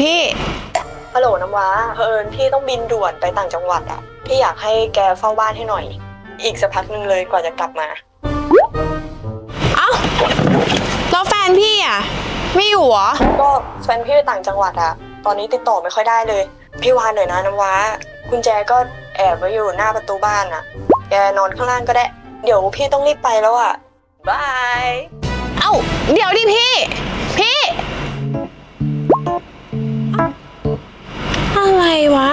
พี่ ฮัลโหลน้ำว้าเผอิญพี่ต้องบินด่วนไปต่างจังหวัดอะพี่อยากให้แกเฝ้าบ้านให้หน่อย อีกสักพักหนึ่งเลยกว่าจะกลับมา เอ้าแล้วแฟนพี่อะ ไม่อยู่เหรอ ก็แฟนพี่ไปต่างจังหวัดอะตอนนี้ติดต่อไม่ค่อยได้เลย พี่วานหน่อยนะน้ำว้ากุญแจก็แอบไว้อยู่หน้าประตูบ้านอะแกนอนข้างล่างก็ได้ เดี๋ยวพี่ต้องรีบไปแล้วอะบาย เอ้า เดี๋ยวดิพี่ อะไรวะ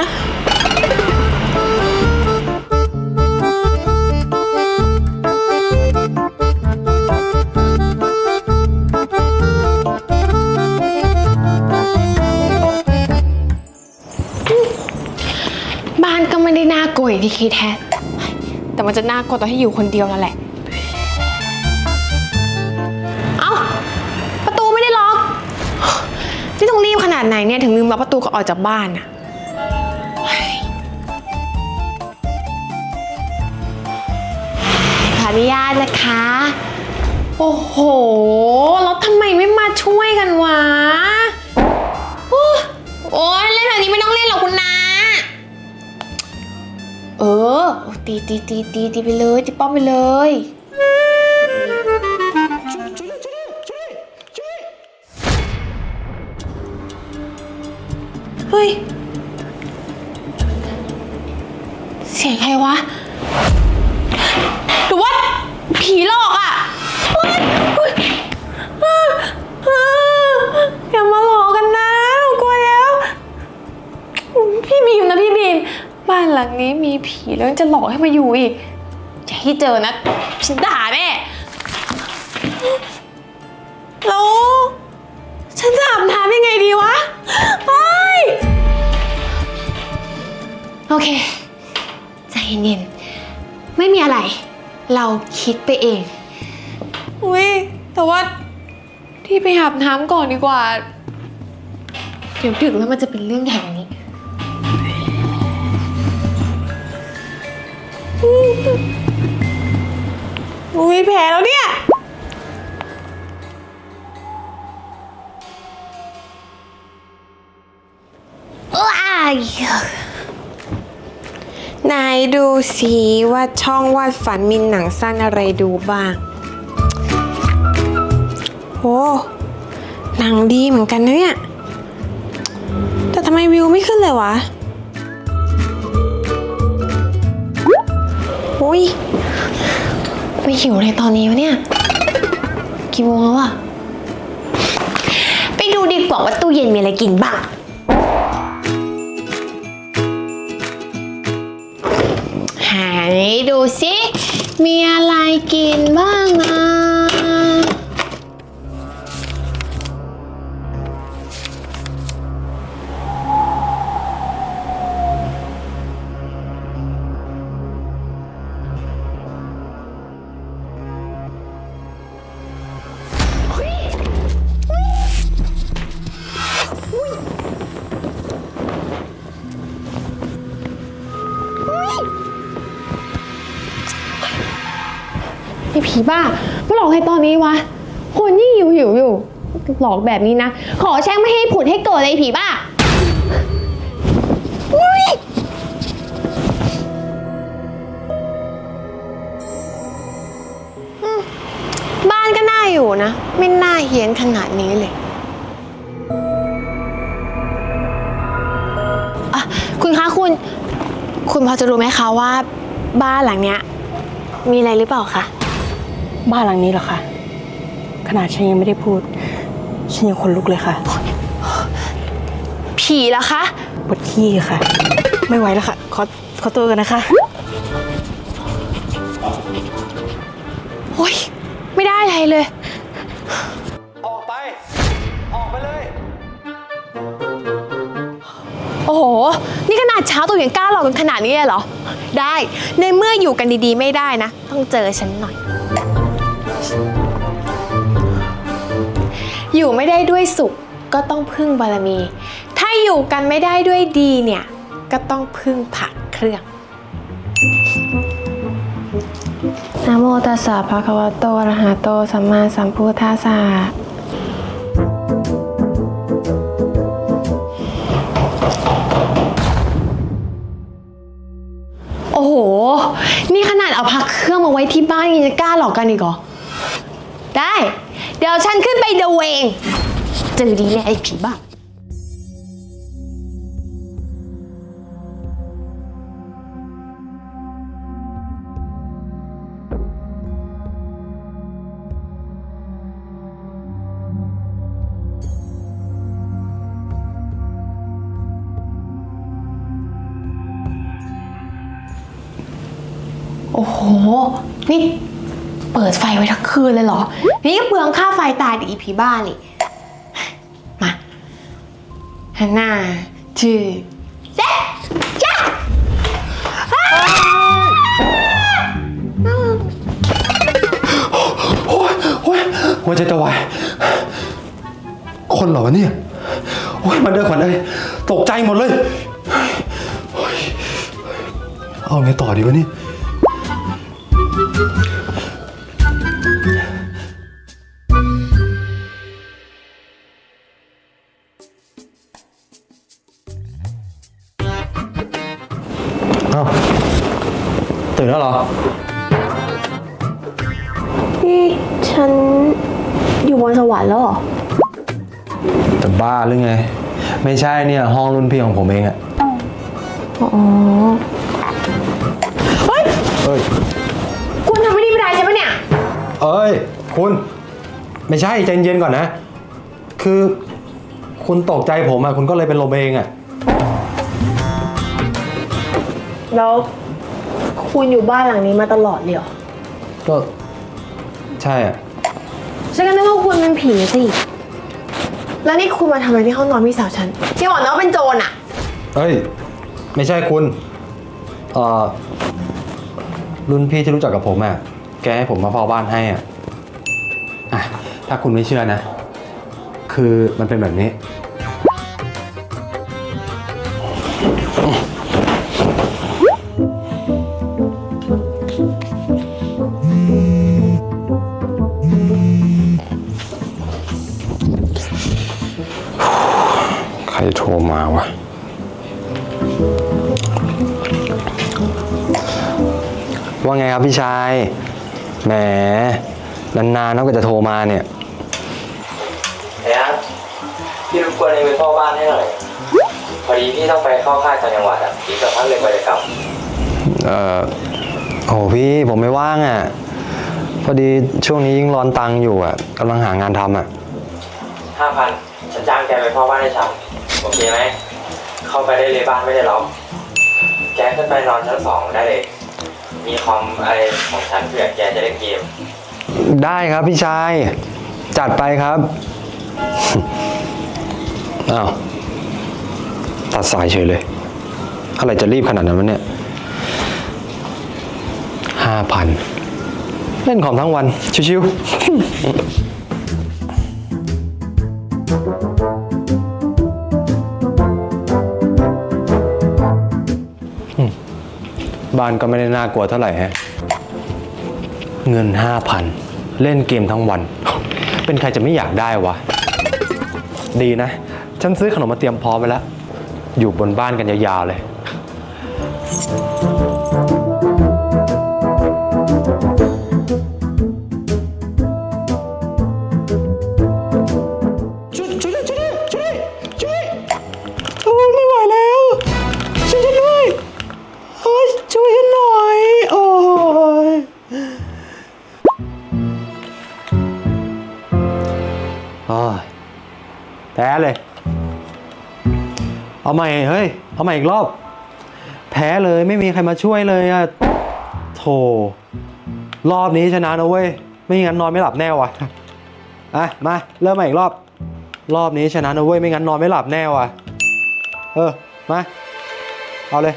บ้านก็ไม่ได้น่ากลัวอย่างที่คิดแฮะแต่มันจะน่ากลัวตอนที่อยู่คนเดียวนั่นแหละ เอ้า ประตูไม่ได้ล็อก ที่ต้องรีบขนาดไหนเนี่ย ถึงลืมล็อกประตูก่อนออกจากบ้านอะ ออนุญาตนะคะ โอ้โห แล้วทำไมไม่มาช่วยกันวะ โอ้โอยเล่นแบบนี้ไม่ต้องเล่นหรอกคุณนาเออตีตีตีตีตีไปเลยตีป้อมไปเลย เฮ้ย เสียงใครวะ ผีหลอกอะเฮ้ยเฮ้ยอ่าอ่าอย่ามาหลอกกันนะหนูกลัวแล้ว พี่บีมนะพี่บีม บ้านหลังนี้มีผีแล้วจะหลอกให้มาอยู่อีกอย่าให้เจอนะฉันด่าแน่แล้วฉันจะอาบน้ำยังไงดีวะเฮ้ยโอเค ใจเย็นๆ ไม่มีอะไร เราคิดไปเอง อุ้ยแต่ว่าที่ไปอาบน้ำก่อนดีกว่า เดี๋ยวดึกแล้วมันจะเป็นเรื่องใหญ่กว่านี้ อุ้ยแผลแล้วเนี่ยว้าย นายดูสิว่าช่องวาดฝันมีหนังสั้นอะไรดูบ้าง โอ้หนังดีเหมือนกันนะเนี่ย แต่ทำไมวิวไม่ขึ้นเลยวะอุ้ยไม่หิวเลยตอนนี้วะเนี่ย กี่โมงแล้วอะไปดูดีกว่าว่าตู้เย็นมีอะไรกินบ้าง ดูสิมีอะไรกินบ้างนะ ผีบ้ามาหลอกใครตอนนี้วะ คนยิ่งหิวหิวอยู่ หลอกแบบนี้นะ ขอแช่งไม่ให้ผุดให้เกิดเลยไอ้ผีบ้าอุ๊ยบ้านก็น่าอยู่นะ ไม่น่าเฮี้ยนขนาดนี้เลยอะคุณคะคุณ คุณพอจะรู้ไหมคะว่า บ้านหลังเนี้ย มีอะไรหรือเปล่าคะ บ้านหลังนี้เหรอคะขนาดฉันยังไม่ได้พูด ฉันยังขนลุกเลยค่ะผีเหรอคะปวดขี้ค่ะ ไม่ไหวแล้วค่ะ ขอขอตัวกันนะคะโอ้ยไม่ได้อะไรเลย ออกไป ออกไปเลย โอ้โห นี่ขนาดเช้าตัวยังกล้าหลอกกันขนาดนี้เลยเหรอ ได้ ในเมื่ออยู่กันดีๆ ไม่ได้นะ ต้องเจอฉันหน่อย อยู่ไม่ได้ด้วยสุขก็ต้องพึ่งบารมี ถ้าอยู่กันไม่ได้ด้วยดีเนี่ย ก็ต้องพึ่งผักเครื่องนะโมตัสสะภะคะวะโตอะระหะโตสัมมาสัมพุทธัสสะโอ้โห นี่ขนาดเอาพักเครื่องมาไว้ที่บ้านยังจะกล้าหลอกกันอีกเหรอ ได้ เดี๋ยวฉันขึ้นไปดูเองเจอดีแน่ไอ้ผีบ้าโอ้โห นี่ เปิดไฟไว้ทั้งคืนเลยเหรอ นี่ก็เปลืองค่าไฟตายดิอีผีบ้านี่ มาฮันน่าชื่อเซ็ตจ้าโอ้ยโอ้ยหัวใจจะวาย คนเหรอวะเนี่ย โอ้ยมาเดินขวัญเลยตกใจหมดเลย เอาไงต่อดีวะเนี่ย อ้าตื่นแล้วเหรอ นี่ฉันอยู่บนสวรรค์แล้วเหรอจะบ้าหรือไง ไม่ใช่เนี่ยห้องรุ่นพี่ของผมเองอะอ๋อ เฮ้ย เอ้ย คุณทำไม่ดีไม่ได้ใช่ปะเนี่ย เอ้ย คุณ ไม่ใช่ใจเย็นๆก่อนนะ คือ คุณตกใจผมอะคุณก็เลยเป็นลมเองอะ แล้วคุณอยู่บ้านหลังนี้มาตลอดเลยเหรอ ก็ใช่อะฉันก็นึกว่าคุณเป็นผีสิ แล้วนี่คุณมาทำอะไรที่ห้องนอนพี่สาวฉันที่บอกนะว่าเป็นโจรอะเอ้ย ไม่ใช่คุณเอ่อรุ่นพี่ที่รู้จักกับผมอะแกให้ผมมาเฝ้าบ้านให้อะอะถ้าคุณไม่เชื่อนะ คือมันเป็นแบบนี้ โทรมาวะว่าไงครับพี่ชาย แหม นานๆน้องก็จะโทรมาเนี่ยเฮ้ยครับพี่รบกวนเองไปเฝ้าบ้านให้หน่อย พอดีพี่ต้องไปเข้าค่ายต่างจังหวัดอะอีกสักพักเลยไปจะกลับเอ่อโอ้พี่ผมไม่ว่างอะ พอดีช่วงนี้ยิ่งร้อนตังค์อยู่อะกำลังหางานทำอะห้าพันฉันจ้างแกไปเฝ้าบ้านให้ฉัน โอเคไหม เข้าไปได้เลยบ้านไม่ได้ล็อก แกขึ้นไปนอนชั้นสองได้เลย มีคอมอะไรของฉันเผื่อแกจะเล่นเกม ได้ครับพี่ชาย จัดไปครับ อ้าว ตัดสายเฉยเลย อะไรจะรีบขนาดนั้นวะเนี่ยห้าพัน เล่นคอมทั้งวัน ชิวๆ บ้านก็ไม่ได้น่ากลัวเท่าไหร่ฮะ เงินห้าพันเล่นเกมทั้งวัน เป็นใครจะไม่อยากได้วะ ดีนะ ฉันซื้อขนมมาเตรียมพร้อมไว้แล้ว อยู่บนบ้านกันยาวๆเลย เอาใหม่เฮ้ย เอาใหม่อีกรอบ แพ้เลยไม่มีใครมาช่วยเลยอะโถรอบนี้ชนะนะเว้ย ไม่งั้นนอนไม่หลับแน่ว่ะอะมาเริ่มใหม่อีกรอบ รอบนี้ชนะนะเว้ยไม่งั้นนอนไม่หลับแน่ว่ะ เออมาเอาเลย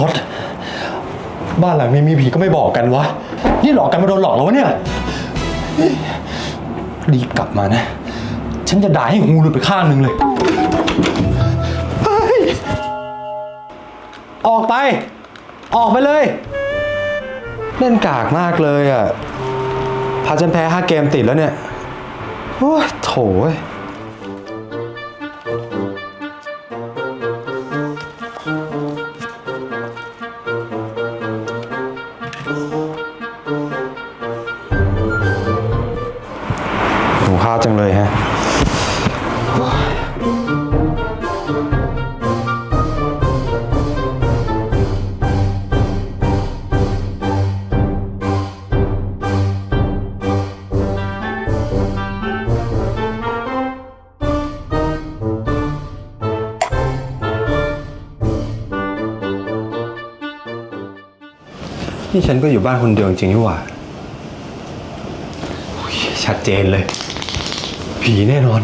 พี่ทศบ้านหลังนี้มีผีก็ไม่บอกกันวะ นี่หลอกกันมาโดนหลอกแล้ววะเนี่ย รีบกลับมานะ ฉันจะด่าให้หูหลุดไปข้างหนึ่งเลยเฮ้ยออกไป ออกไปเลย เล่นกากมากเลยอะ พาฉันแพ้ห้าเกมติดแล้วเนี่ย โอ้ยโถ นี่ฉันก็อยู่บ้านคนเดียวจริงๆนี่หว่าโอ้ยชัดเจนเลย ผีแน่นอน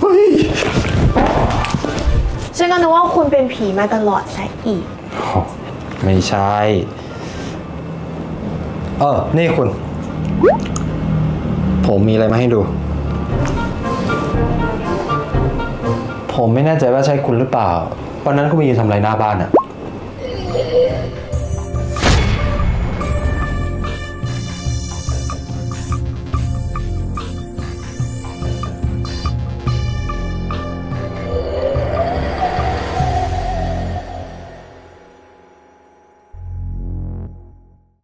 เฮ้ยฉันก็นึกว่าคุณเป็นผีมาตลอดซะอีก โอ้ไม่ใช่ เออ นี่คุณ ผมมีอะไรมาให้ดู ผมไม่แน่ใจว่าใช่คุณหรือเปล่า วันนั้นคุณมายืนทำอะไรหน้าบ้านอะ